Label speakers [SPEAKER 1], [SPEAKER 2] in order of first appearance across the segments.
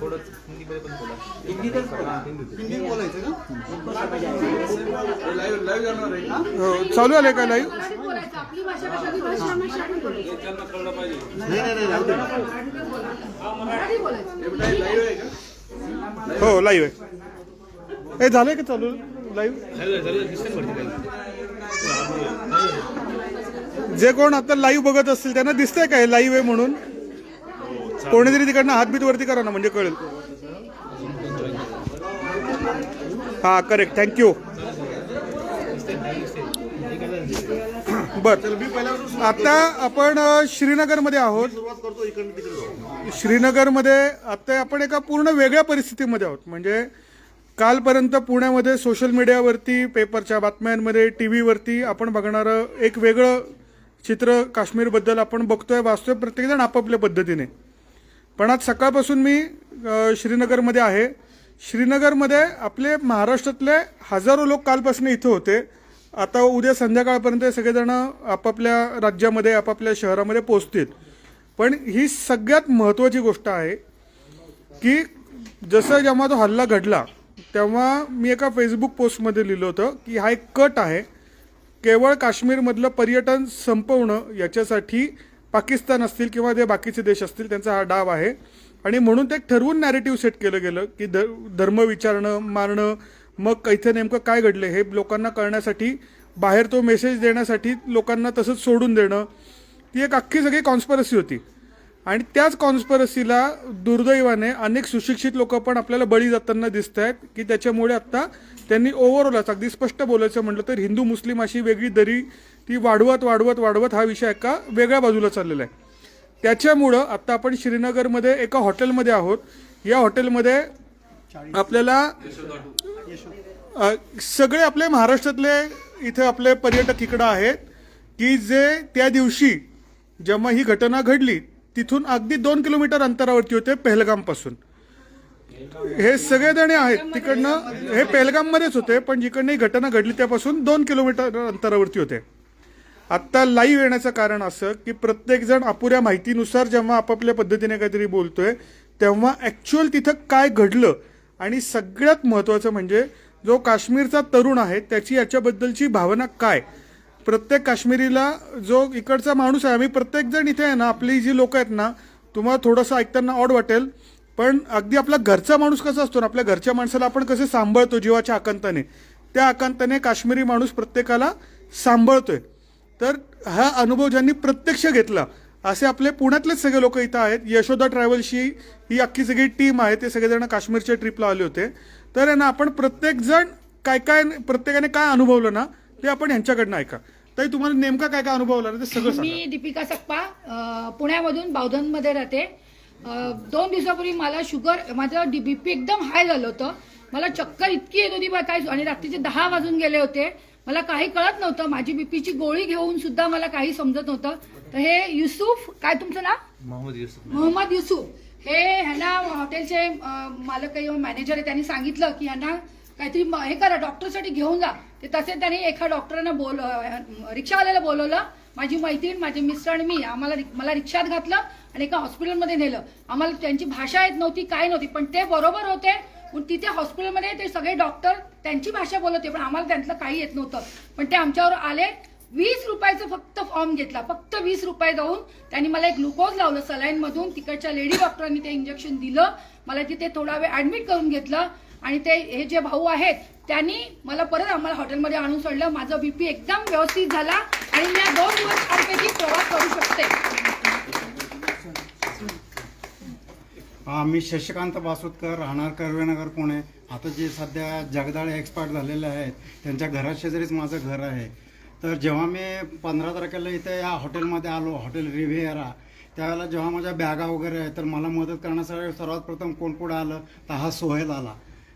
[SPEAKER 1] थोडं हिंदीमध्ये पण बोला.
[SPEAKER 2] हिंदीतच बोला.
[SPEAKER 3] हिंदीत बोलायचं का?
[SPEAKER 1] लाईव्ह लाईव्ह जाणार आहे ना
[SPEAKER 4] हो, चालू आले का लाईव्ह
[SPEAKER 5] मराठीत बोलायचं. आपली भाषा कशाची भाषा मराठीत बोलायचं.
[SPEAKER 3] नाही नाही नाही राहू दे.
[SPEAKER 5] मराठी बोलायचं.
[SPEAKER 1] लाईव्ह आहे का?
[SPEAKER 4] हो लाईव्ह आहे. हे झालंय का चालू? लाईव्ह. जे कोण आता लाईव्ह बघत असतील त्यांना दिसतंय का हे लाईव्ह आहे म्हणून? कोणीतरी तिकडनं हातबीत वरती करा ना म्हणजे कळेल. हा करेक्ट थँक्यू बर.
[SPEAKER 3] चल
[SPEAKER 4] आता आपण श्रीनगरमध्ये आहोत. श्रीनगरमध्ये आता आपण एका पूर्ण वेगळ्या परिस्थितीमध्ये आहोत. म्हणजे कालपर्यंत पुण्यामध्ये सोशल मीडियावरती पेपरच्या बातम्यांमध्ये टी व्हीवरती आपण बघणारं एक वेगळं चित्र काश्मीरबद्दल आपण बघतोय वाचतोय प्रत्येकजण आपापल्या पद्धतीने. पण आज सकाळपासून मी श्रीनगरमध्ये आहे. श्रीनगरमध्ये आपले महाराष्ट्रातले हजारो लोक कालपासून इथं होते. आता उद्या संध्याकाळपर्यंत सगळेजण आपापल्या राज्यामध्ये आपापल्या शहरामध्ये पोहोचतील. पण ही सगळ्यात महत्त्वाची गोष्ट आहे की जसं जेव्हा तो हल्ला घडला तेव्हा मी एका फेसबुक पोस्टमध्ये लिहिलं होतं की हा एक कट आहे. केवळ काश्मीरमधलं पर्यटन संपवणं याच्यासाठी पाकिस्तान असतील किंवा जे बाकीचे देश असतील त्यांचा हा डाव आहे. आणि म्हणून ते ठरवून नॅरेटिव्ह सेट केलं गेलं की ध धर्म विचारणं मारणं मग इथे नेमकं काय घडलं हे लोकांना कळण्यासाठी बाहेर तो मेसेज देण्यासाठी लोकांना तसंच सोडून देणं ती एक अख्खी सगळी कॉन्स्परसी होती. आणि त्याच कॉन्स्परसीला दुर्दैवाने अनेक सुशिक्षित लोक पण आपल्याला बळी जाताना दिसत आहेत की त्याच्यामुळे आत्ता त्यांनी ओव्हरऑलच अगदी स्पष्ट बोलायचं म्हटलं तर हिंदू मुस्लिम अशी वेगळी दरी ती वाढवत वाढवत वाढवत हा विषय एका वेगळ्या बाजूला चाललेला आहे. त्याच्यामुळं आत्ता आपण श्रीनगरमध्ये एका हॉटेलमध्ये आहोत. या हॉटेलमध्ये आपल्याला सगळे आपले महाराष्ट्रातले इथे आपले पर्यटक इकडं आहेत की जे त्या दिवशी जेव्हा ही घटना घडली तिथून अगदी दोन किलोमीटर अंतरावरती होते पहलगामपासून. हे सगळेजणे आहेत तिकडनं हे पहलगाममध्येच होते पण जिकडनं ही घटना घडली त्यापासून दोन किलोमीटर अंतरावरती होते. आत्ता लाईव्ह येण्याचं कारण असं की प्रत्येकजण अपुऱ्या माहितीनुसार जेव्हा आपापल्या पद्धतीने काहीतरी बोलतोय तेव्हा ॲक्च्युअल तिथं काय घडलं आणि सगळ्यात महत्त्वाचं म्हणजे जो काश्मीरचा तरुण आहे त्याची याच्याबद्दलची भावना काय? प्रत्येक काश्मीरीला जो इकडचा माणूस आहे आम्ही प्रत्येकजण इथे आहे ना आपली जी लोक आहेत ना तुम्हाला थोडंसं ऐकताना ऑड वाटेल. पण अगदी आपला घरचा माणूस कसा असतो ना आपल्या घरच्या माणसाला आपण कसे सांभाळतो जीवाच्या आकांताने? त्या आकांताने काश्मीरी माणूस प्रत्येकाला सांभाळतोय. तर हा अनुभव ज्यांनी प्रत्यक्ष घेतला असे आपले पुण्यातलेच सगळे लोक इथं आहेत. यशोदा ट्रॅव्हल्सची ही अख्खी सगळी टीम आहे ते सगळेजण काश्मीरच्या ट्रिपला आले होते. तर आहे ना आपण प्रत्येकजण काय काय प्रत्येकाने काय अनुभवलं ना ते आपण यांच्याकडनं ऐका. ताई तुम्हाला नेमका काय काय अनुभवला ना ते सगळं सांगा.
[SPEAKER 5] मी दीपिका सक्पा अ, पुण्यामधून बावधनमध्ये राहते. अ, दोन दिवसापूर्वी मला शुगर माझं बीपी एकदम हाय झालं होतं. मला चक्कर इतकी येत होती बा काय आणि रात्रीचे दहा वाजून गेले होते. मला काही कळत नव्हतं. माझी बीपीची गोळी घेऊन सुद्धा मला काही समजत नव्हतं. तर हे युसुफ काय तुमचं नाव?
[SPEAKER 1] मोहम्मद युसुफ.
[SPEAKER 5] मोहम्मद युसुफ. हे ह्यांना हॉटेलचे अं, मालक किंवा मॅनेजर आहे त्यांनी सांगितलं की ह्यांना काहीतरी हे करा डॉक्टरसाठी घेऊन जा. ते तसे त्यांनी एका डॉक्टरांना बोल रिक्षावाल्याला बोलवलं. माझी मैत्रीण माझे मिस्टर आणि मी आम्हाला मला रिक्षात घातलं आणि एका हॉस्पिटलमध्ये नेलं. आम्हाला त्यांची भाषा येत नव्हती काय नव्हती पण ते बरोबर होते. पण तिथे हॉस्पिटलमध्ये ते सगळे डॉक्टर त्यांची भाषा बोलत होते पण आम्हाला त्यांचं काही येत नव्हतं. पण ते आमच्यावर आले. वीस रुपयाचं फक्त फॉर्म घेतला. फक्त वीस रुपये जाऊन त्यांनी मला एक ग्लुकोज लावलं सलाईनमधून तिकडच्या लेडी डॉक्टरांनी ते इंजेक्शन दिलं. मला तिथे थोडा वेळ ऍडमिट करून घेतलं. आणि ते हे जे भाऊ आहेत त्यांनी मला परत आम्हाला हॉटेलमध्ये आणून सोडलं. माझं बीपी एकदम व्यवस्थित झाला आणि मी दोन दिवस छानपैकी प्रवास करू शकते.
[SPEAKER 6] मी शशिकांत बासुतकर राहणार कर्वेनगर पुणे. आता जे सध्या जगदाळे एक्सपार्ट झालेले आहेत त्यांच्या घराशेजारीच माझं घर आहे. तर जेव्हा मी पंधरा तारखेला इथे या हॉटेलमध्ये आलो हॉटेल रिव्हिएरा त्यावेळेला जेव्हा माझ्या बॅगा वगैरे आहेत तर मला मदत करण्यासाठी सर्वात प्रथम कोण पुढे आलं तर हा सोहेल आला.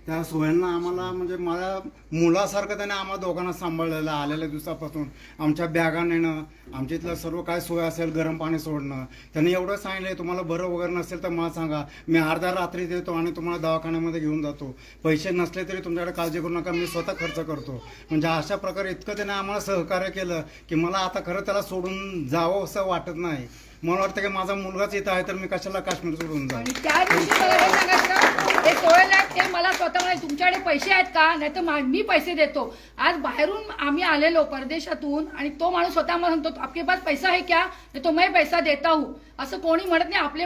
[SPEAKER 6] त्या सोयांना आम्हाला म्हणजे माझ्या मुलासारखं त्याने आम्हाला दोघांना सांभाळलेलं आलेल्या दिवसापासून आमच्या बॅगा नेणं आमच्या इथलं सर्व काय सोय असेल गरम पाणी सोडणं. त्यांनी एवढं सांगितलं तुम्हाला बरं वगैरे नसेल तर मला सांगा. मी अर्धा रात्री देतो आणि तुम्हाला दवाखान्यामध्ये घेऊन जातो. पैसे नसले तरी तुमच्याकडे काळजी करू नका मी स्वतः खर्च करतो. म्हणजे अशा प्रकारे इतकं त्याने आम्हाला सहकार्य केलं की मला आता खरं त्याला सोडून जावं असं वाटत नाही. मला वाटतं की माझा मुलगाच येत आहे तर मी कशाला काश्मीर सोडून जाऊ?
[SPEAKER 5] आणि त्या दिवशी मला हे सांगायचं ते आहेत ते मला स्वतः म्हणाले तुमच्याकडे पैसे आहेत का? नाही तर मी पैसे देतो. आज बाहेरून आम्ही आलेलो परदेशातून आणि तो माणूस स्वतः मला म्हणतो आपके पास पैसा आहे क्या? तो मैं पैसा देता हूँ. असं कोणी म्हणत नाही आपले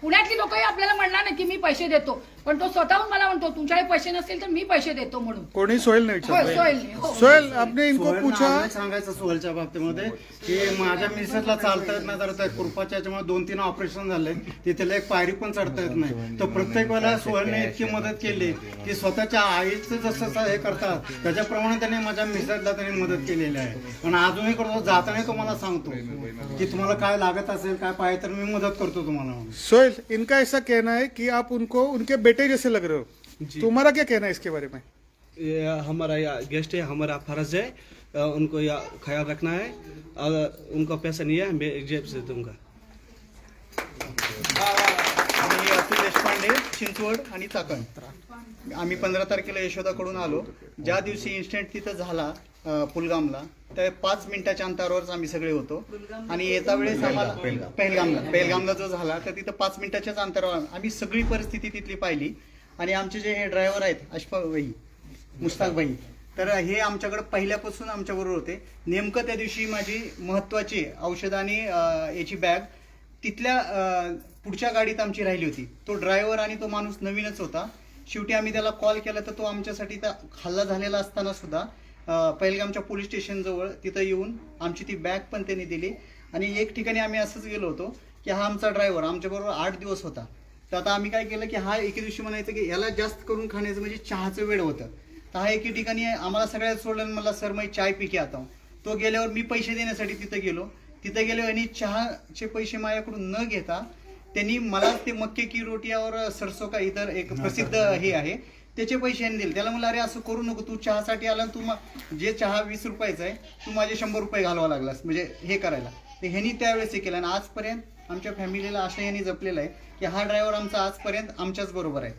[SPEAKER 5] पुण्यातली लोकही आपल्याला म्हणणार नाही की मी पैसे देतो. पण तो स्वतःहून मला म्हणतो तुमच्याकडे पैसे नसतील तर मी पैसे देतो म्हणून.
[SPEAKER 4] कोणी सोहेल नाही
[SPEAKER 5] होय
[SPEAKER 4] विचारलं
[SPEAKER 5] सोहेलने हो.
[SPEAKER 4] सोहेल आपने इनको
[SPEAKER 6] सोहेलनं
[SPEAKER 4] पूछा?
[SPEAKER 6] आम्हाला सांगायचं सोहेलच्या बाबतीमध्ये की माझ्या मिसेसला चालता येत नाही तर कृपाच्या याच्यामुळे दोन तीन ऑपरेशन झाले तिथे एक पायरी पण चढता येत नाही. तर प्रत्येक वेळेला सोहेलने इतकी मदत केली की स्वतःच्या आईचं जसं हे करतात त्याच्याप्रमाणे त्याने माझ्या मिसेसला त्यांनी मदत केलेली आहे. पण अजूनही करतो जाताना तो मला सांगतो की तुम्हाला काय लागत असेल काय पाहिजे तर मी मदत करतो तुम्हाला म्हणून.
[SPEAKER 4] सोहेल इनका ऐसा कहना है कि आप उनको उनके बेटे जैसे लग रहे हो। तुम्हारा क्या कहना है इसके बारे में?
[SPEAKER 1] ये हमारा यहाँ गेस्ट है हमारा फर्ज है उनको यहाँ ख्याल रखना है। अगर उनका पैसा नहीं है मैं जेब से दूंगा।
[SPEAKER 2] अतुल देशपांडे चिंचवड आणि चाकण आम्ही पंधरा तारखेला यशोदाकडून आलो. ज्या दिवशी इन्स्टंट तिथं झाला पुलगामला. त्या पाच मिनिटाच्या अंतरावरच आम्ही सगळे होतो. आणि येता वेळेस आम्हाला पेहलगामला. पेहलगामला जो झाला तर तिथं पाच मिनिटाच्याच अंतरावर आम्ही सगळी परिस्थिती तिथली पाहिली. आणि आमचे जे हे ड्रायव्हर आहेत अशफाक भाई मुश्ताक भाई तर हे आमच्याकडे पहिल्यापासून आमच्याबरोबर होते. नेमकं त्या दिवशी माझी महत्वाची औषध आणि याची बॅग तिथल्या पुढच्या गाडीत आमची राहिली होती. तो ड्रायव्हर आणि तो माणूस नवीनच होता. शेवटी आम्ही त्याला कॉल केला तर तो आमच्यासाठी त्या हल्ला झालेला असताना सुद्धा पहिलगामच्या पोलीस स्टेशनजवळ तिथं येऊन आमची ती बॅग पण त्यांनी दिली. आणि एक ठिकाणी आम्ही असंच गेलो होतो की हा आमचा ड्रायव्हर आमच्याबरोबर आठ दिवस होता. तर आता आम्ही काय केलं की हा एके दिवशी म्हणायचं की याला जास्त करून खाण्याचं म्हणजे चहाचं वेळ होतं. तर हा एके ठिकाणी आम्हाला सगळ्यात सोडलं मला सर मी चाय पी के आता. हूं." तो गेल्यावर मी पैसे देण्यासाठी तिथं गेलो. तिथं गेलो आणि चहाचे पैसे माझ्याकडून न घेता त्यांनी मला ते मक्के की रोटी और सरसो का इतर एक प्रसिद्ध हे आहे. त्याचे पैसे यांनी दिले. त्याला म्हणलं अरे असं करू नको तू चहासाठी आला आणि तू मग जे चहा वीस रुपयाचा आहे तू माझे शंभर रुपये घालवा लागलास म्हणजे हे करायला. तर ह्यांनी त्यावेळेस हे केलं आणि आजपर्यंत आमच्या फॅमिलीला असं यांनी जपलेलं आहे की हा ड्रायव्हर आमचा आजपर्यंत आमच्याच बरोबर आहे.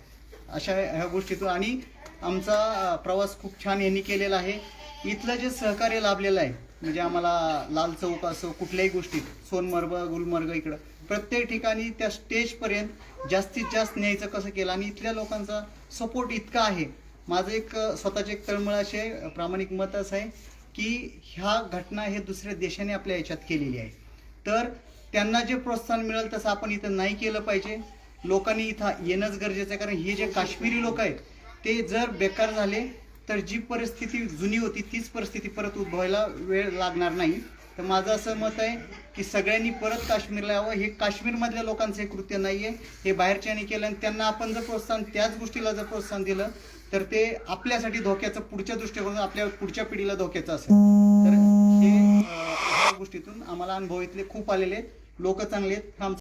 [SPEAKER 2] अशा ह्या गोष्टीतून आणि आमचा प्रवास खूप छान यांनी केलेला आहे. इथलं जे सहकार्य लाभलेलं आहे म्हणजे आम्हाला लाल चौक असो कुठल्याही गोष्टीत सोनमर्ग गुलमर्ग इकडं प्रत्येक ठिकाणी त्या स्टेजपर्यंत जास्तीत जास्त न्यायचं कसं केलं? आणि इथल्या लोकांचा सपोर्ट इतका आहे. माझं एक स्वतःचे एक तळमळ असे प्रामाणिक मत असं आहे की ह्या घटना हे दुसऱ्या देशाने आपल्या याच्यात केलेली आहे. तर त्यांना जे प्रोत्साहन मिळेल तसं आपण इथं नाही केलं पाहिजे. लोकांनी इथं येणंच गरजेचं आहे. कारण हे जे काश्मीरी लोक आहेत ते जर बेकार झाले तर जी परिस्थिती जुनी होती तीच परिस्थिती परत उद्भवायला वेळ लागणार नाही. तर माझं असं मत आहे की सगळ्यांनी परत काश्मीरला यावं हे काश्मीरमधल्या लोकांचं हे कृत्य नाही आहे हे बाहेरच्यानी केलं आणि त्यांना आपण जर प्रोत्साहन त्याच गोष्टीला जर प्रोत्साहन दिलं तर ते आपल्यासाठी धोक्याचं पुढच्या दृष्टिकोन आपल्या पुढच्या पिढीला धोक्याचं असेल. तर हे ह्या गोष्टीतून आम्हाला अनुभव इथले खूप आलेले आहेत. लोक चांगले आहेत.